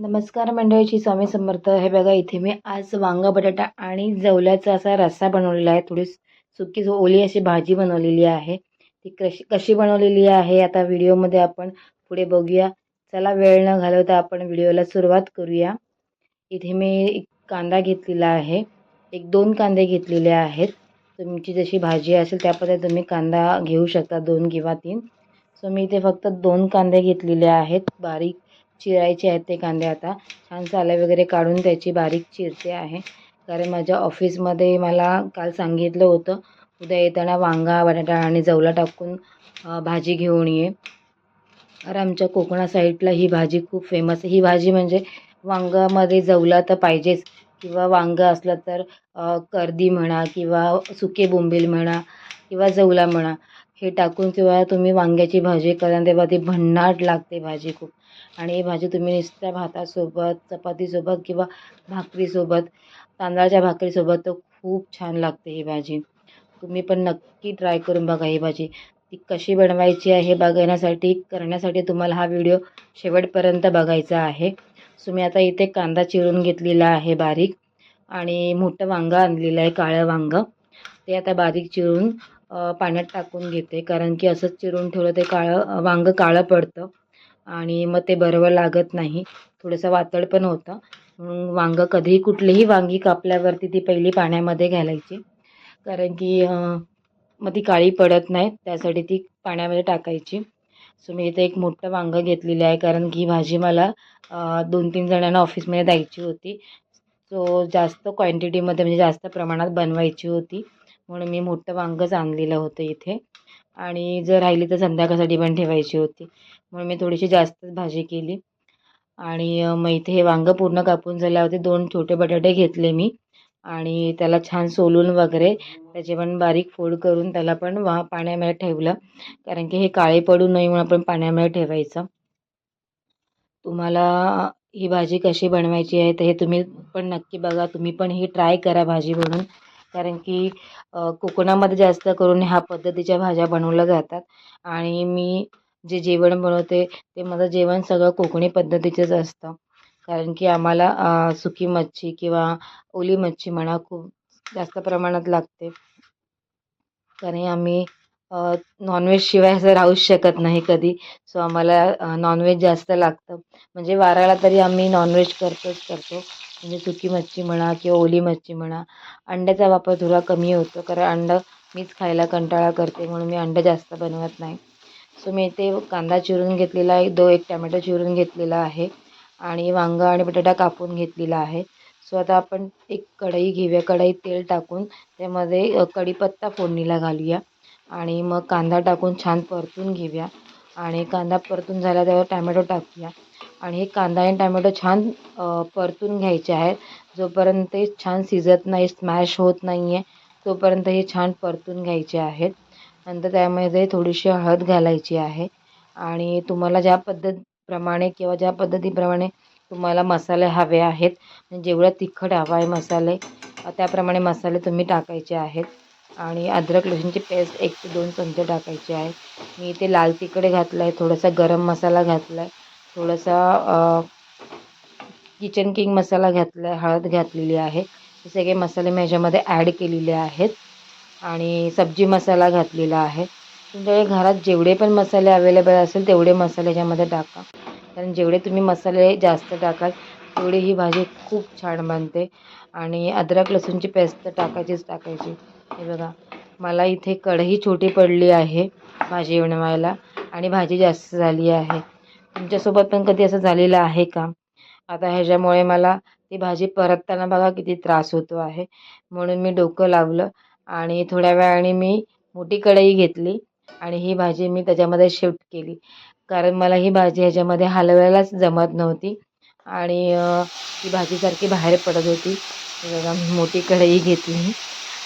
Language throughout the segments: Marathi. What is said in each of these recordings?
नमस्कार मंडळीची स्वामी समर्थ. हे बघा इथे मी आज वांगा बटाटा आणि जवल्याचा असा रस्सा बनवलेला आहे. थोडी सुकी ओली अशी भाजी बनवलेली आहे. ती कशी कशी बनवलेली आहे आता व्हिडिओमध्ये आपण पुढे बघूया. चला वेळ न घालवता आपण व्हिडिओला सुरुवात करूया. इथे मी एक कांदा घेतलेला आहे. एक दोन कांदे घेतलेले आहेत. तुमची जशी भाजी असेल त्या पद्धतीने तुम्ही कांदा घेऊ शकता दोन किंवा तीन. सो मी इथे फक्त दोन कांदे घेतलेले आहेत. बारीक चिरायचे आहेत ते कांदे आता. छान सालं वगैरे काढून त्याची बारीक चिरते आहे. कारण माझ्या ऑफिसमध्ये मला काल सांगितलं होतं उद्या येताना वांगा बटाटा आणि जवला टाकून भाजी घेऊन ये. अरे आमच्या कोकणा साईडला ही भाजी खूप फेमस ही भाजी म्हणजे वांगामध्ये जवला तर पाहिजेच. किंवा वांगं असलं तर कर्दी म्हणा किंवा सुके बोंबील म्हणा किंवा जवला म्हणा. हे टाकून किंवा तुम्ही वांग्याची भाजी करा तेव्हा ती भन्नाट लागते भाजी खूप. आणि ही भाजी तुम्ही नुसत्या भातासोबत चपातीसोबत किंवा भाकरीसोबत तांदळाच्या भाकरीसोबत तर खूप छान लागते ही भाजी. तुम्ही पण नक्की ट्राय करून बघा ही भाजी. ती कशी बनवायची आहे हे बघण्यासाठी करण्यासाठी तुम्हाला हा व्हिडिओ शेवटपर्यंत बघायचा आहे. सो मी आता इथे कांदा चिरून घेतलेला आहे बारीक आणि मोठं वांगं आणलेलं आहे काळं वांगं. ते आता बारीक चिरून पाण्यात टाकून घेते. कारण की असंच चिरून ठेवलं ते काळं वांगं काळं पडतं. आणि मग ते बरोबर लागत नाही. थोडंसं वातड पण होतं. म्हणून वांगं कधीही कुठलीही वांगी कापल्यावरती ती पहिली पाण्यामध्ये घालायची. कारण की मग ती काळी पडत नाही त्यासाठी ती पाण्यामध्ये टाकायची. सो मी इथे एक मोठं वांगं घेतलेलं आहे. कारण की भाजी मला दोन तीन जणांना ऑफिसमध्ये द्यायची होती. सो जास्त क्वांटिटीमध्ये म्हणजे जास्त प्रमाणात बनवायची होती. म्हणून मी मोठं वांगंच आणलेलं होतं इथे. आणि जर राहिली तर संध्याकाळसाठी पण ठेवायची होती. म्हणून मी थोडीशी जास्तच भाजी केली. आणि मग इथे हे वांगं पूर्ण कापून झाल्यावरती दोन छोटे बटाटे घेतले मी. आणि त्याला छान सोलून वगैरे त्याचे पण बारीक फोड करून त्याला पण वा पाण्यामध्ये ठेवलं. कारण की हे काळे पडू नये म्हणून आपण पाण्यामध्ये ठेवायचं. तुम्हाला ही भाजी कशी बनवायची आहे तर हे तुम्ही पण नक्की बघा. तुम्ही पण ही ट्राय करा भाजी बनवून कारण की कोकणामध्ये जास्त करून ह्या पद्धतीच्या भाज्या बनवल्या जातात. आणि मी जे जेवण बनवते ते माझं जेवण सगळं कोकणी पद्धतीचंच असतं. कारण की आम्हाला सुकी मच्छी किंवा ओली मच्छी म्हणा खूप जास्त प्रमाणात लागते. कारण आम्ही नॉनव्हेजशिवाय असं राहूच शकत नाही कधी. सो आम्हाला नॉनव्हेज जास्त लागतं. म्हणजे वाराला तरी आम्ही नॉनव्हेज करतोच करतो. म्हणजे सुकी मच्छी म्हणा किंवा ओली मच्छी म्हणा अंड्याचा वापर थोडा कमी होतो कारण अंडं मीच खायला कंटाळा करते म्हणून मी अंडं जास्त बनवत नाही. सो मी इथे कांदा चिरून घेतलेला आहे दो एक टॅमॅटो चिरून घेतलेला आहे आणि वांगं आणि बटाटा कापून घेतलेला आहे. सो आता आपण एक कढई घेऊया कढईत तेल टाकून त्यामध्ये कढीपत्ता फोडणीला घालूया आणि मग कांदा टाकून छान परतून घेऊया आणि कांदा परतून झाला त्यावर टॅमॅटो टाकूया. आणि हे कांदा आणि टॅमॅटो छान परतून घ्यायचे आहेत. जोपर्यंत ते छान शिजत नाही स्मॅश होत नाही आहे तोपर्यंत हे छान परतून घ्यायचे आहेत. नंतर त्यामध्ये थोडीशी हळद घालायची आहे. आणि तुम्हाला ज्या पद्धतप्रमाणे किंवा ज्या पद्धतीप्रमाणे तुम्हाला मसाले हवे आहेत म्हणजे जेवढं तिखट हवा आहे मसाले त्याप्रमाणे मसाले तुम्ही टाकायचे आहेत. आणि अद्रक लसूणची पेस्ट एक ते दोन चमचे टाकायचे आहे. मी इथे लाल तिकडे घातलं आहे थोडासा गरम मसाला घातला आहे थोडासा किचन किंग मसाला घातला हळद घातलेली आहे. हे सगळे मसाले मी ह्याच्यामध्ये ॲड केलेले आहेत. आणि सब्जी मसाला घातलेला आहे. तुमच्याकडे घरात जेवढे पण मसाले अवेलेबल असेल तेवढे मसाले ह्याच्यामध्ये टाका. कारण जेवढे तुम्ही मसाले जास्त टाकाल तेवढी ही भाजी खूप छान बनते. आणि अद्रक लसूणची पेस्ट तर टाकायचीच टाकायची. हे बघा मला इथे कढई छोटी पडली आहे भाजी बनवायला. आणि भाजी जास्त झाली आहे. तुमच्यासोबत पण कधी असं झालेलं आहे का? आता ह्याच्यामुळे मला ती भाजी परतताना बघा किती त्रास होतो आहे. म्हणून मी डोकं लावलं आणि थोड्या वेळाने मी मोठी कढई घेतली आणि ही भाजी मी त्याच्यामध्ये शिफ्ट केली. कारण मला ही भाजी ह्याच्यामध्ये हलवायलाच जमत नव्हती आणि ती भाजीसारखी बाहेर पडत होती. बघा मोठी कढई घेतली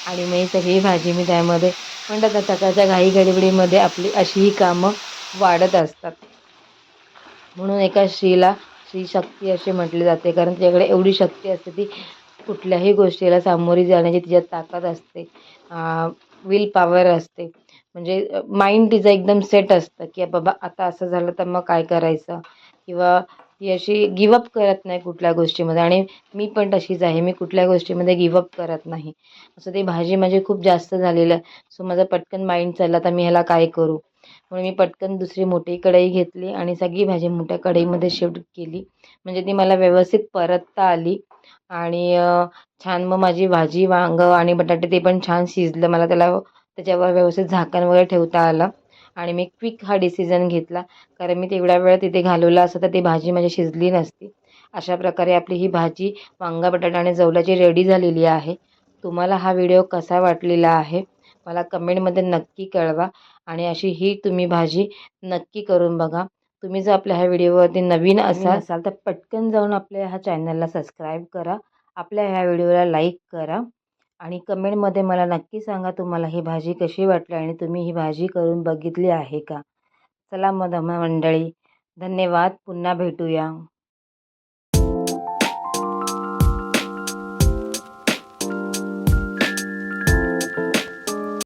आणि मग ही सगळी भाजी मी त्यामध्ये म्हणतात ना सकाळच्या घाई गडबडीमध्ये आपली अशी ही कामं वाढत असतात. म्हणून एका स्त्रीला स्त्री शक्ती असे म्हटले जाते. कारण तिच्याकडे एवढी शक्ती असते ती कुठल्याही गोष्टीला सामोरी जाण्याची तिच्यात ताकद असते. विल पॉवर असते. म्हणजे माइंड तिचं एकदम सेट असतं की बाबा आता असं झालं तर मग काय करायचं? किंवा ती अशी गिवअप करत नाही कुठल्या गोष्टीमध्ये. आणि मी पण तशीच आहे. मी कुठल्या गोष्टीमध्ये गिवअप करत नाही. असं ते भाजी माझी खूप जास्त झालेलं. आहे सो माझं पटकन माइंड चालला तर मी ह्याला काय करू? म्हणून मी पटकन दुसरी मोठी कढई घेतली आणि सगळी भाजी मोठ्या कढईमध्ये शिफ्ट केली. म्हणजे ती मला व्यवस्थित परतता आली. आणि छान मग माझी भाजी वांगं आणि बटाटे ते पण छान शिजलं. मला त्याला त्याच्यावर व्यवस्थित झाकण वगैरे ठेवता आलं. आणि मी क्विक हा डिसिजन घेतला. कारण मी तेवढा वेळ तिथे घालवला असं तर ती भाजी माझी शिजली नसती. अशा प्रकारे आपली ही भाजी वांगा बटाटा आणि जवलाची रेडी झालेली आहे. तुम्हाला हा व्हिडिओ कसा वाटलेला आहे? मला कमेंटमध्ये नक्की कळवा आणि अशी ही तुम्ही भाजी नक्की करून बघा. तुम्ही जर आपल्या ह्या व्हिडिओवरती नवीन असाल असाल तर पटकन जाऊन आपल्या ह्या चॅनलला सबस्क्राईब करा. आपल्या ह्या व्हिडिओला लाईक करा आणि कमेंटमध्ये मला नक्की सांगा तुम्हाला ही भाजी कशी वाटली आणि तुम्ही ही भाजी करून बघितली आहे का? चला मग मंडळी धन्यवाद. पुन्हा भेटूया.